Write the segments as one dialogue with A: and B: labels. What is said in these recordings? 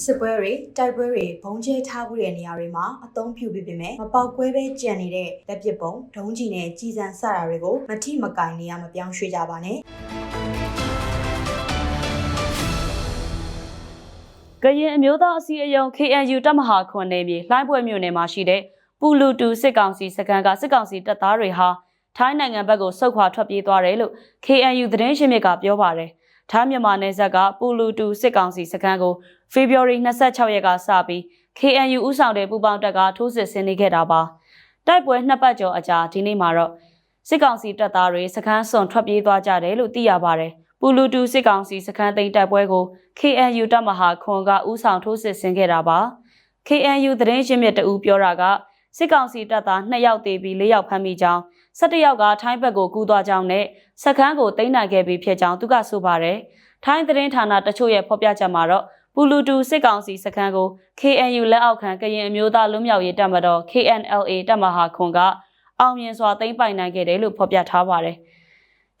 A: စစ်ပွဲတွေတိုက်ပွဲတွေဘုံကျဲထားမှုတဲ့နေရာတွေမှာအသုံးပြုပြီးပေမဲ့မပေါက်ကွဲပဲကြံနေတဲ့လက်ပစ်ပုံဒုံးကျည်နဲ့ကြီးစံစတာတွေကိုမထိမကင်နေရမပြောင်းရွှေ့ကြပါနဲ့
B: ကရင်အမျိုးသားအစည်းအရုံး KNU တပ်မဟာခွန်နယ်မြေလှိုင်းပွဲမြို့နယ်မှာရှိတဲ့ပူလူတူစစ်ကောင်စီစခန်းကစစ်ကောင်စီတပ်သားတွေဟာထိုင်းနိုင်ငံဘက်ကိုဆုတ်ခွာထွက်ပြေးသွားတယ်လို့ KNU သတင်းရှင်းမြစ်ကပြောပါတယ်။ ထိုင်းမြန်မာနယ်စပ်ကပူလူတူစစ်ကောင်စီစခန်းကိုဖေဖော်ဝါရီ26ရက်ကစပြီး KNU ဥဆောင်တဲ့ပူပေါင်းတပ်ကထိုးစစ်ဆင်နေခဲ့တာပါ။တိုက်ပွဲနှစ်ပတ်ကျော်အကြာဒီနေ့မှာတော့စစ်ကောင်စီတပ်သားတွေစခန်းစွန်ထွက်ပြေးသွားကြတယ်လို့သိရပါတယ်။ပူလူတူစစ်ကောင်စီစခန်းသိမ်းတိုက်ပွဲကို KNU တပ်မဟာခွန်ကဥဆောင်ထိုးစစ်ဆင်ခဲ့တာပါ KNU သတင်းရှင်းမြစ်တအူပြောတာက စစ်ကောင်စီတပ်သား2ယောက်သေပြီး4ယောက်ဖမ်းမိကြောင်း17ယောက်ကထိုင်းဘက်ကိုကူးသွားကြောင်းနဲ့စခန်းကိုသိမ်းနိုင်ခဲ့ပြီးဖြစ်ကြောင်းသူကဆိုပါတယ်ထိုင်းသတင်းဌာနတချို့ရဲ့ဖော်ပြချက်မှာတော့ပူလူတူစစ်ကောင်စီစခန်းကို KNU လက်အောက်ခံကရင်အမျိုးသားလွတ်မြောက်ရေးတပ်မတော် KNLA တပ်မဟာခွန်ကအောင်မြင်စွာသိမ်းပိုင်နိုင်ခဲ့တယ်လို့ဖော်ပြထားပါတယ်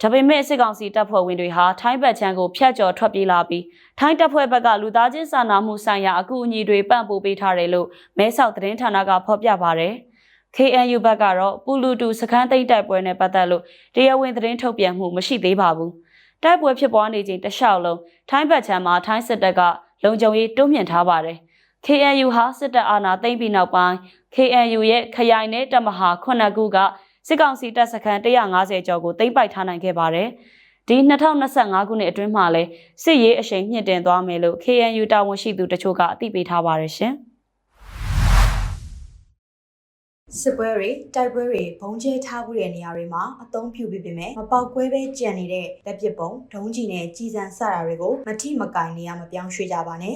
B: ဒါပေမဲ့စစ်ကောင်စီတပ်ဖွဲ့ဝင်တွေဟာထိုင်းဘက်ချမ်းကိုဖျက်ကျော်ထွက်ပြေးလာပြီးထိုင်းတပ်ဖွဲ့ဘက်ကလူသားချင်းစာနာမှုဆိုင်ရာအကူအညီတွေပံ့ပိုးပေးထားတယ်လို့မဲဆောက်သတင်းဌာနကဖော်ပြပါတယ်။ KNU ဘက်ကတော့ပူလူတူစခန်းသိမ်းတိုက်ပွဲနဲ့ပတ်သက်လို့တရားဝင်သတင်းထုတ်ပြန်မှုမရှိသေးပါဘူး။တိုက်ပွဲဖြစ်ပွားနေချိန်တစ်လျှောက်လုံးထိုင်းဘက်ချမ်းမှာထိုင်းစစ်တပ်ကလုံခြုံရေးတိုးမြှင့်ထားပါတယ်။ KNU ဟာစစ်တပ်အာဏာသိမ်းပြီးနောက်ပိုင်း KNU ရဲ့ခရိုင်နဲ့တပ်မဟာခုနှစ်ခုက စစ်ကောင်စီတပ်စခန်း150ကျော်ကိုသိမ်းပိုက်ထားနိုင်ခဲ့ပါတယ်။ဒီ2025ခုနှစ်အတွင်းမှာလဲစစ်ရေးအရှိန်မြင့်တင်သွားမယ်လို့ KNU တာဝန်ရှိသူတချို့ကအသိပေးထားပါတယ်ရှင်။
A: စစ်ပွဲတွေတိုက်ပွဲတွေဘုံကျဲထားမှုတဲ့နေရာတွေမှာအသုံးပြုပြီးပေမဲ့မပေါက်ကွဲပဲကြံနေတဲ့လက်ပစ်ပုံဒုံးကျည်နဲ့ကြီးစံစတာတွေကိုမထိမကင်နေရမပြောင်းရွှေ့ကြပါနဲ့